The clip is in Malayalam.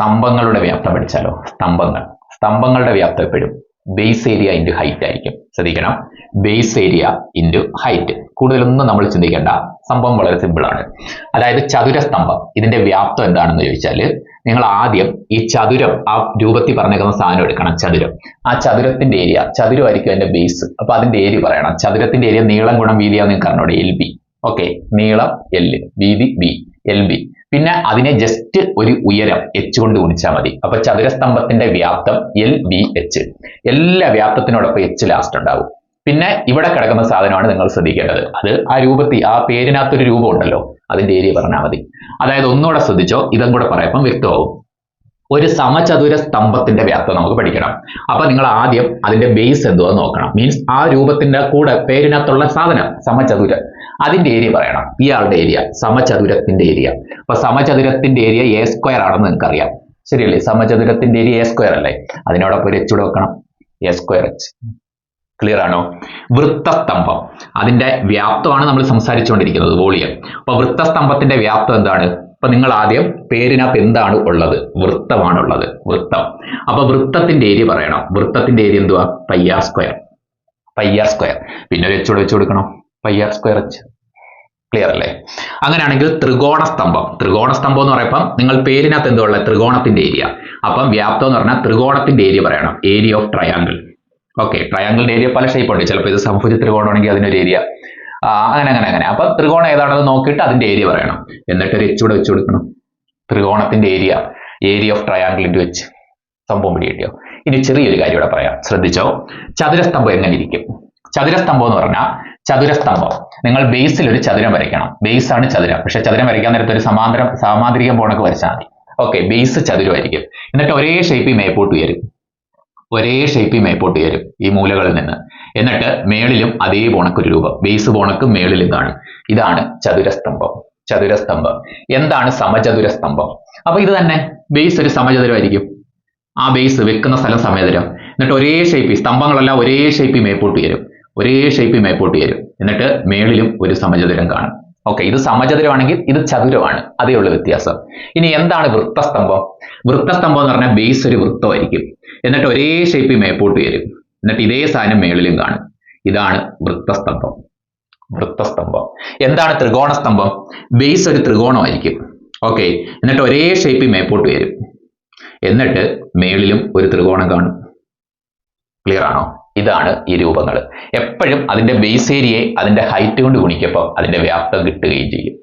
സ്തംഭങ്ങളുടെ വ്യാപ്തം പഠിച്ചാലോ? സ്തംഭങ്ങൾ. സ്തംഭങ്ങളുടെ വ്യാപ്തം എപ്പോഴും ബേസ് ഏരിയ ഇന്റു ഹൈറ്റ് ആയിരിക്കും. ശ്രദ്ധിക്കണം. ബേസ് ഏരിയ ഇന്റു ഹൈറ്റ് കൂടുതലൊന്നും നമ്മൾ ചിന്തിക്കേണ്ട. സംഭവം വളരെ സിമ്പിളാണ് അതായത് ചതുരസ്തംഭം. ഇതിന്റെ വ്യാപ്തം എന്താണെന്ന് ചോദിച്ചാൽ നിങ്ങൾ ആദ്യം ഈ ചതുരം ആ രൂപത്തിൽ പറഞ്ഞേക്കുന്ന സാധനം എടുക്കണം ചതുരം. ആ ചതുരത്തിന്റെ ഏരിയ ചതുരമായിരിക്കും അതിന്റെ ബേസ് അപ്പൊ അതിന്റെ ഏരിയ പറയണം. ചതുരത്തിന്റെ ഏരിയ നീളം ഗുണം വീതിയാണെന്ന് നിങ്ങൾക്ക് അറിഞ്ഞോടെ? എൽ ബി ഓക്കെ നീളം എൽ വീതി ബി എൽ ബി അതിനെ ജസ്റ്റ് ഒരു ഉയരം എച്ച് കൊണ്ട് ഗുണിച്ചാൽ മതി. അപ്പൊ ചതുരസ്തംഭത്തിന്റെ വ്യാപ്തം എൽ ബി എച്ച് എല്ലാ വ്യാപ്തത്തിനോടൊപ്പം എച്ച് ലാസ്റ്റ് ഉണ്ടാവും. പിന്നെ ഇവിടെ കിടക്കുന്ന സാധനമാണ് നിങ്ങൾ ശ്രദ്ധിക്കേണ്ടത്. അത് ആ രൂപത്തിൽ ആ പേരിനകത്തൊരു രൂപം ഉണ്ടല്ലോ അതിന്റെ ഏരിയ പറഞ്ഞാൽ മതി. അതായത് ഒന്നുകൂടെ ശ്രദ്ധിച്ചോ ഇതും കൂടെ പറയപ്പം വ്യക്തമാവും. ഒരു സമചതുര സ്തംഭത്തിന്റെ വ്യാപ്തം നമുക്ക് പഠിക്കണം. അപ്പൊ നിങ്ങൾ ആദ്യം അതിന്റെ ബേസ് എന്തുവാ നോക്കണം. മീൻസ് ആ രൂപത്തിന്റെ കൂടെ പേരിനകത്തുള്ള സാധനം സമചതുര. അതിന്റെ ഏരിയ പറയണം. ഇയാളുടെ ഏരിയ സമചതുരത്തിന്റെ ഏരിയ അപ്പൊ സമചതുരത്തിന്റെ ഏരിയ എ സ്ക്വയർ ആണെന്ന് നിങ്ങൾക്ക് അറിയാം ശരിയല്ലേ? സമചതുരത്തിന്റെ ഏരിയ എ സ്ക്വയർ അല്ലേ? അതിനോടൊപ്പം ഒരു എച്ച് വെക്കണം. എ സ്ക്വയർ എച്ച് ക്ലിയർ ആണോ? വൃത്തസ്തംഭം. അതിന്റെ വ്യാപ്തമാണ് നമ്മൾ സംസാരിച്ചുകൊണ്ടിരിക്കുന്നത് വോളിയം. അപ്പൊ വൃത്തസ്തംഭത്തിന്റെ വ്യാപ്തം എന്താണ്? അപ്പൊ നിങ്ങൾ ആദ്യം പേരിനകത്ത് എന്താണ് ഉള്ളത്? വൃത്തമാണുള്ളത്. വൃത്തം. അപ്പൊ വൃത്തത്തിന്റെ ഏരിയ പറയണം. വൃത്തത്തിന്റെ ഏരിയ എന്തുവാ? Pi r square. Pi r square. പിന്നെ ഒരു എച്ചോട് വെച്ച് കൊടുക്കണം. പയ്യാർ സ്ക്വയർ എച്ച് ക്ലിയർ അല്ലേ? അങ്ങനെയാണെങ്കിൽ ത്രികോണ സ്തംഭം. ത്രികോണ സ്തംഭം എന്ന് പറയുമ്പോൾ നിങ്ങൾ പേരിനകത്ത് ഉള്ളത്? ത്രികോണത്തിന്റെ ഏരിയ. അപ്പം വ്യാപ്തം എന്ന് പറഞ്ഞാൽ ത്രികോണത്തിന്റെ ഏരിയ പറയണം. Area of triangle. ഓക്കെ ട്രയാങ്കിളിന്റെ ഏരിയ പല ഷേപ്പ് ഉണ്ട്. ചിലപ്പോൾ ഇത് സംഭുജ ത്രികോണമാണെങ്കിൽ അതിനൊരു ഏരിയ. അങ്ങനെ അങ്ങനെ അങ്ങനെ. അപ്പൊ ത്രികോണം ഏതാണെന്ന് നോക്കിയിട്ട് അതിന്റെ ഏരിയ പറയണം. എന്നിട്ട് ഒരു എച്ച് കൂടെ വെച്ച് കൊടുക്കണം. ത്രികോണത്തിന്റെ area area of triangle into വെച്ച്. സംഭവം പിടി കിട്ടിയോ ഇനി ചെറിയൊരു കാര്യം ഇവിടെ പറയാം. ശ്രദ്ധിച്ചോ? ചതുരസ്തംഭം എങ്ങനെ ഇരിക്കും? ചതുരസ്തംഭം എന്ന് പറഞ്ഞാൽ ചതുരസ്തംഭം. നിങ്ങൾ ബേസിൽ ഒരു ചതുരം വരയ്ക്കണം. ബേസ് ആണ് ചതുരം. പക്ഷെ ചതുരം വരയ്ക്കാൻ നേരത്തെ ഒരു സമാന്തരം സാമാന്തരികം പോണൊക്കെ വരച്ചാൽ മതി. ഓക്കെ ബേസ് ചതുരമായിരിക്കും. എന്നിട്ട് ഒരേ ഷേപ്പിൽ മേപ്പോട്ട് ഉയരും. ഒരേ ഷേപ്പിൽ മേപ്പോട്ട് ചേരും ഈ മൂലകളിൽ നിന്ന്. എന്നിട്ട് മേളിലും അതേ പോണക്കൊരു രൂപം. ബേസ് പോണക്കും മേളിലും കാണും. ഇതാണ് ചതുരസ്തംഭം. ചതുരസ്തംഭം. എന്താണ് സമചതുരസ്തംഭം? അപ്പൊ ഇത് തന്നെ. ബേസ് ഒരു സമചതുരമായിരിക്കും. ആ ബേസ് വെക്കുന്ന സ്ഥലം സമചതുരം. എന്നിട്ട് ഒരേ ഷേപ്പിൽ സ്തംഭങ്ങളെല്ലാം ഒരേ ഷേപ്പിൽ മേപ്പോട്ട് ചേരും ഒരേ ഷേപ്പിൽ മേപ്പോട്ട് ചേരും എന്നിട്ട് മേളിലും ഒരു സമചതുരം കാണും. ഓക്കെ ഇത് സമചതുരമാണെങ്കിൽ ഇത് ചതുരമാണ്. അതേ ഉള്ള വ്യത്യാസം. ഇനി എന്താണ് വൃത്തസ്തംഭം? വൃത്തസ്തംഭം എന്ന് പറഞ്ഞാൽ ബേസ് ഒരു വൃത്തമായിരിക്കും. എന്നിട്ട് ഒരേ ഷേപ്പിൽ മേപ്പോട്ട് വരും. എന്നിട്ട് ഇതേ സാധനം മേളിലും കാണും. ഇതാണ് വൃത്തസ്തംഭം. വൃത്തസ്തംഭം. എന്താണ് ത്രികോണസ്തംഭം? ബേസ് ഒരു ത്രികോണമായിരിക്കും. ഓക്കെ എന്നിട്ട് ഒരേ ഷേപ്പിൽ മേപ്പോട്ട് വരും. എന്നിട്ട് മേളിലും ഒരു ത്രികോണം കാണും. ക്ലിയർ ആണോ? ഇതാണ് ഈ രൂപങ്ങൾ എപ്പോഴും അതിന്റെ ബേസ് ഏരിയയെ അതിന്റെ ഹൈറ്റ് കൊണ്ട് ഗുണിക്കപ്പോൾ അതിന്റെ വ്യാപ്തം കിട്ടുകയും ചെയ്യും.